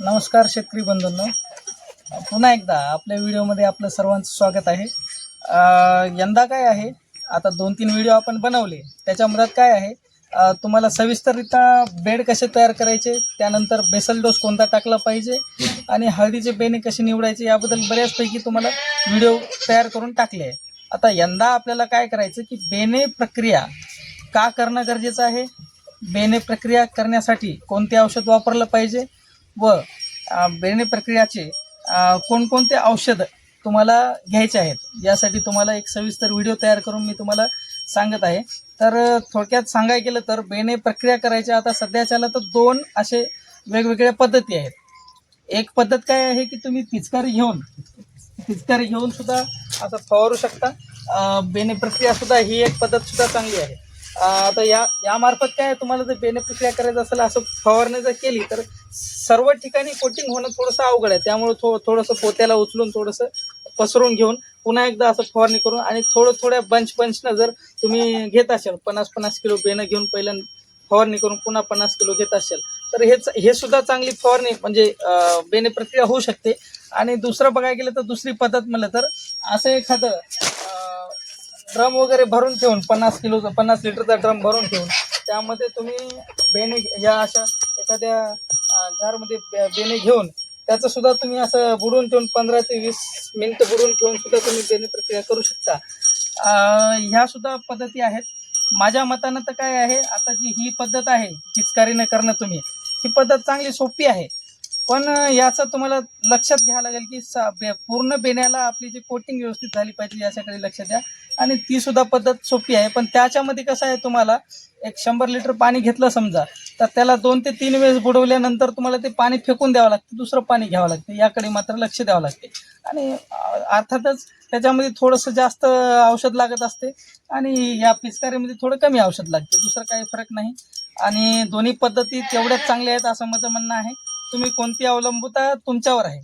नमस्कार शेतकरी बंधूंनो. पुन्हा एकदा आपल्या व्हिडिओमध्ये आपलं सर्वांचं स्वागत आहे. यंदा काय आहे? आता दोन तीन व्हिडिओ आपण बनवले. त्याच्यामध्ये काय आहे? तुम्हाला सविस्तररित्या बेड कसे तयार करायचे? त्यानंतर बेसल डोस कोणता टाकला पाहिजे? आणि हळदीचे बेणे कसे निवडायचे? याबद्दल बऱ्याचपैकी तुम्हाला व्हिडिओ तयार करून टाकले आहे. आता यंदा आपल्याला काय करायचं की बेणे प्रक्रिया का करणं गरजेचं आहे? बेणे प्रक्रिया करण्यासाठी कोणते औषध वापरलं पाहिजे? व अ, बेणे प्रक्रियाचे कोणकोणते औषध तुम्हाला घ्यायचे आहेत यासाठी तुम्हाला एक सविस्तर व्हिडिओ तयार करून मी तुम्हाला सांगत आहे. तर थोडक्यात सांगायला गेलं तर बेणे प्रक्रिया करायच्या आता सध्याच्याला तर दोन असे वेगवेगळ्या पद्धती आहेत. एक पद्धत काय आहे की तुम्ही पिचकारी घेऊन पिचकारी घेऊन सुद्धा आता फवारू शकता. बेणे प्रक्रिया सुद्धा ही एक पद्धत सुद्धा चांगली आहे. आता या यामार्फत काय तुम्हाला जर बेणप्रक्रिया करायचं असेल असं फवारणी जर केली तर सर्व ठिकाणी कोटिंग होणं थोडंसं अवघड आहे. त्यामुळे थो थोडंसं पोत्याला उचलून थोडंसं पसरून घेऊन पुन्हा एकदा असं फवारणी करून आणि थोडं थोड्या बंच बंचनं जर तुम्ही घेत असाल पन्नास पन्नास किलो बेनं घेऊन पहिल्यांदा फवारणी करून पुन्हा पन्नास किलो घेत असेल तर हेच हे सुद्धा चांगली फवारणी म्हणजे बेने प्रक्रिया होऊ शकते. आणि दुसरं बघायला गेलं तर दुसरी पद्धत म्हणलं तर असं एखादं ड्रम वगैरे भरून ठेवून पन्नास किलोचा पन्नास लिटरचा ड्रम भरून ठेवून त्यामध्ये तुम्ही बेणे या अशा एखाद्या घरमध्ये झारमध्ये बे- बेणे घेऊन त्याचं सुद्धा तुम्ही असं बुडवून ठेवून पंधरा ते वीस मिनटं बुडवून ठेवून सुद्धा तुम्ही बेणे प्रक्रिया करू शकता. ह्या सुद्धा पद्धती आहेत. माझ्या मतानं तर काय आहे आता जी ही पद्धत आहे पिचकारीनं करणं तुम्ही ही पद्धत चांगली सोपी आहे. पण याचं तुम्हाला लक्षात घ्यावं लागेल की सा बे- पूर्ण बेण्याला आपली जी कोटिंग व्यवस्थित झाली पाहिजे याच्याकडे लक्ष द्या. आणि ती सुद्धा पद्धत सोपी आहे. पण त्याच्यामध्ये कसं आहे तुम्हाला एक शंभर लिटर पाणी घेतलं समजा तर त्याला दोन ते तीन वेळेस बुडवल्यानंतर तुम्हाला ते पाणी फेकून द्यावं लागतं दुसरं पाणी घ्यावं लागतं. याकडे मात्र लक्ष द्यावं लागते. आणि अर्थातच त्याच्यामध्ये थोडंसं जास्त औषध लागत असते. आणि या पिचकारीमध्ये थोडं कमी औषध लागते. दुसरं काही फरक नाही. आणि दोन्ही पद्धती तेवढ्याच चांगल्या आहेत असं माझं म्हणणं आहे. तुम्ही कोणती अवलंबता तुमच्यावर आहे?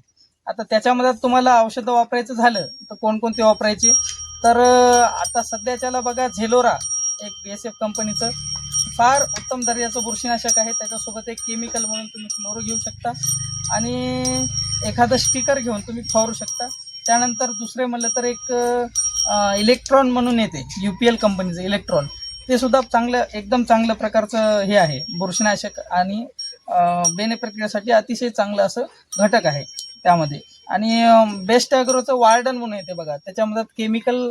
आता त्याच्यामध्ये तुम्हाला औषधं वापरायचं झालं तर कोणकोणती वापरायची? तर आता सध्याच्याला बघा झेलोरा एक बी एस एफ कंपनीचं फार उत्तम दर्जाचं बुरशीनाशक आहे. त्याच्यासोबत एक केमिकल म्हणून तुम्ही फ्लोरो घेऊ शकता आणि एखादं स्टिकर घेऊन तुम्ही फवारू शकता. त्यानंतर दुसरे म्हणलं तर एक इलेक्ट्रॉन म्हणून येते यू पी एल कंपनीचं इलेक्ट्रॉन. ते सुद्धा चांगलं एकदम चांगलं प्रकारचं हे आहे बुरशीनाशक आणि बेने प्रक्रियेसाठी अतिशय चांगलं असं घटक आहे त्यामध्ये. आणि बेस्ट ॲग्रोचं वार्डन म्हणून येते बघा. त्याच्यामध्ये केमिकल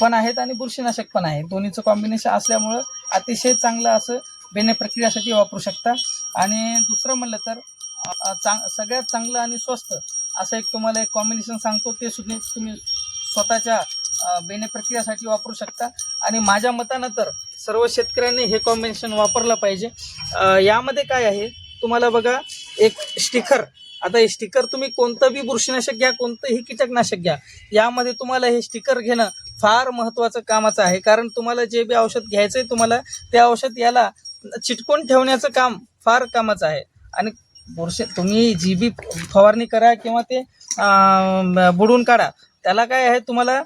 पण आहेत आणि बुरशीनाशक पण आहे. दोन्हीचं कॉम्बिनेशन असल्यामुळं अतिशय चांगलं असं बेने प्रक्रियासाठी वापरू शकता. आणि दुसरं म्हणलं तर चांग सगळ्यात चांगलं आणि स्वस्त असं एक तुम्हाला एक कॉम्बिनेशन सांगतो ते सुद्धा तुम्ही स्वतःच्या बेने प्रक्रियासाठी वापरू शकता. आणि माझ्या मतानं तर सर्व शेतकऱ्यांनी हे कॉम्बिनेशन वापरलं पाहिजे. यामध्ये काय आहे तुम्हाला बघा एक स्टिकर आता हे स्टिकर तुम्ही कोणतं बी बुरशीनाशक घ्या कोणतंही कीटकनाशक घ्या. यामध्ये तुम्हाला हे स्टिकर घेणं फार महत्त्वाचं कामाचं आहे. कारण तुम्हाला जे बी औषध घ्यायचं आहे तुम्हाला ते औषध याला चिटकून ठेवण्याचं काम फार कामाचं आहे. आणि बुरशी तुम्ही जी बी फवारणी करा किंवा ते बुडून बुडवून काढा त्याला काय आहे तुम्हाला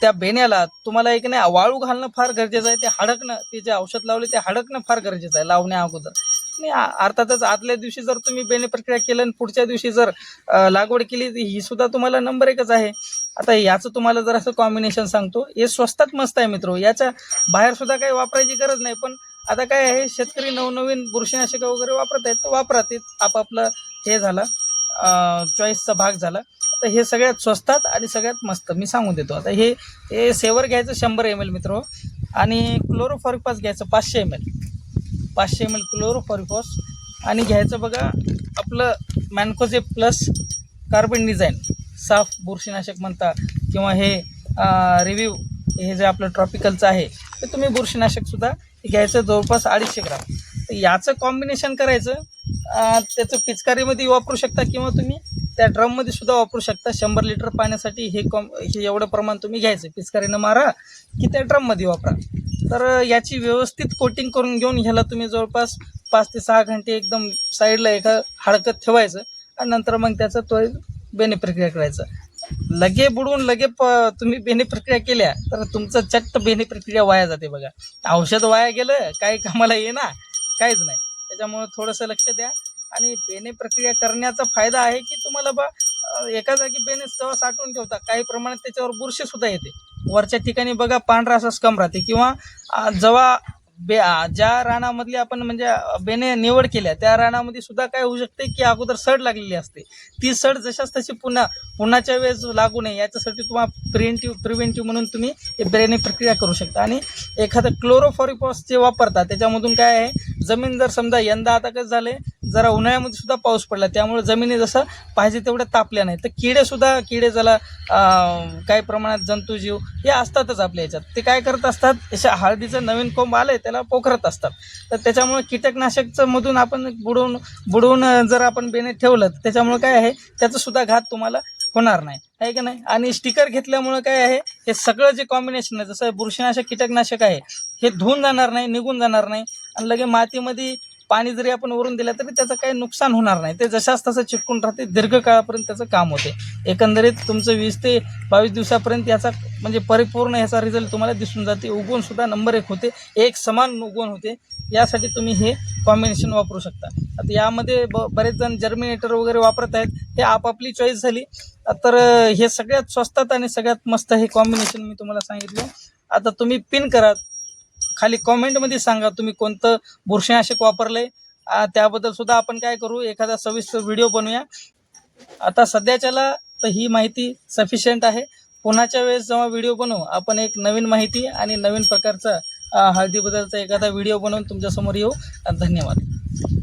त्या बेण्याला तुम्हाला एक नाही वाळू घालणं फार गरजेचं आहे. ते हडकणं ते जे औषध लावले ते हडकणं फार गरजेचं आहे लावण्या अगोदर. आणि अर्थातच आदल्या दिवशी जर तुम्ही बेणे प्रक्रिया केलं आणि पुढच्या दिवशी जर लागवड केली तर ही सुद्धा तुम्हाला नंबर एकच आहे. आता याचं तुम्हाला जर असं कॉम्बिनेशन सांगतो हे स्वस्तात मस्त आहे मित्र. याच्या बाहेर सुद्धा काही वापरायची गरज नाही पण आता काय आहे शेतकरी नवनवीन बुरशीनाशकं वगैरे वापरत आहेत तर वापरात आपापलं हे झालं चॉईसचा भाग झाला. तर हे सगळ्यात स्वस्तात आणि सगळ्यात मस्त. मी सांगून देतो. आता हे हे सेवर घ्यायचं शंभर एम एल मित्र. आणि क्लोरोफॉरिकॉस घ्यायचं पाचशे एम एल पाचशे एम एल क्लोरोफॉरिकॉस आणि घ्यायचं बघा आपलं मॅनकोजे प्लस कार्बन डिझाईन साफ बुरशीनाशक म्हणता किंवा हे रिव्ह्यू हे जे आपलं ट्रॉपिकलचं आहे ते तुम्ही बुरशीनाशकसुद्धा घ्यायचं जवळपास अडीचशे ग्राम. तर याचं कॉम्बिनेशन करायचं त्याचं पिचकारीमध्ये वापरू शकता किंवा तुम्ही त्या ड्रममध्ये सुद्धा वापरू शकता. शंभर लिटर पाण्यासाठी हे कॉम हे एवढं प्रमाण तुम्ही घ्यायचं. पिचकारीनं मारा की त्या ड्रममध्ये वापरा. तर याची व्यवस्थित कोटिंग करून घेऊन ह्याला तुम्ही जवळपास पाच ते सहा घंटे एकदम साईडला एका हडकत ठेवायचं आणि नंतर मग त्याचं त्वरित बेने प्रक्रिया करायचं. लगे बुडवून लगे प तुम्ही बेने प्रक्रिया केल्या तर तुमचं चट्ट बेने प्रक्रिया वाया जाते बघा. औषध वाया गेलं काही कामाला ये ना काहीच नाही. त्याच्यामुळं थोडंसं लक्ष द्या आणि बेने प्रक्रिया करण्याचा फायदा आहे की तुम्हाला बा एका जागी बेनेस जेव्हा साठवून ठेवता काही प्रमाणात त्याच्यावर बुरशी सुद्धा येते. वरच्या ठिकाणी बघा पांढरा असा स्कम राहते किंवा जेव्हा बे ज्या रानामधली आपण म्हणजे बेने निवड केल्या त्या रानामध्ये सुद्धा काय होऊ शकते की अगोदर सड लागलेली असते. ती सड जशाच तशी पुन्हा पुन्हाच्या वेळेस लागू नये याच्यासाठी तुम्हाला प्रिव्हेंटिव्ह प्रिव्हेंटिव्ह म्हणून तुम्ही ब्रेने बेने प्रक्रिया करू शकता. आणि एखादं क्लोरोफॉरिपॉस जे वापरता त्याच्यामधून काय आहे जमीन जर समजा यंदा आता कसं झालंय जरा उन्हाळ्यामध्ये सुद्धा पाऊस पडला त्यामुळे जमिनी जसं पाहिजे तेवढ्या तापल्या नाही तर किडे सुद्धा किडे ज्याला काही प्रमाणात जंतुजीव हे असतातच आपल्या याच्यात. ते काय करत असतात अशा हळदीचं नवीन कोंब आलं त्याला पोखरत असतात. तर त्याच्यामुळे कीटकनाशकचं मधून आपण बुडवून बुडवून जर आपण बेने ठेवलं तर त्याच्यामुळे काय आहे? त्याचा सुद्धा घात तुम्हाला होणार नाही. आहे का नाही? आणि स्टिकर घेतल्यामुळं काय आहे? हे सगळं जे कॉम्बिनेशन आहे जसं बुरशीनाशक कीटकनाशक आहे हे धुवून जाणार नाही निघून जाणार नाही. आणि लगे मातीमध्ये पाणी जरी आपण वरून दिलं तरी त्याचं काही नुकसान होणार नाही. ते जशाच तसं चिटकून राहते दीर्घकाळापर्यंत त्याचं काम होते. एकंदरीत तुमचं वीस ते बावीस दिवसापर्यंत याचा म्हणजे परिपूर्ण ह्याचा रिझल्ट तुम्हाला दिसून जाते. उगवून सुद्धा नंबर एक होते. एक समान उगवण होते. यासाठी तुम्ही हे कॉम्बिनेशन वापरू शकता. आता यामध्ये ब बरेच जण जर्मिनेटर वगैरे वापरत आहेत. हे आपापली चॉईस झाली. तर हे सगळ्यात स्वस्तात आणि सगळ्यात मस्त हे कॉम्बिनेशन मी तुम्हाला सांगितलं. आता तुम्ही पिन करा. खाली कॉमेंटमध्ये सांगा तुम्ही कोणतं बुरशीनाशक वापरलंय. त्याबद्दल सुद्धा आपण काय करू? एखादा सविस्तर व्हिडिओ बनवूया. आता सध्याच्याला तर ही माहिती सफिशियंट आहे. पुन्हाच्या वेळेस जेव्हा व्हिडिओ बनवू आपण एक नवीन माहिती आणि नवीन प्रकारचा हळदीबद्दलचा एखादा व्हिडिओ बनवून तुमच्यासमोर येऊ. धन्यवाद.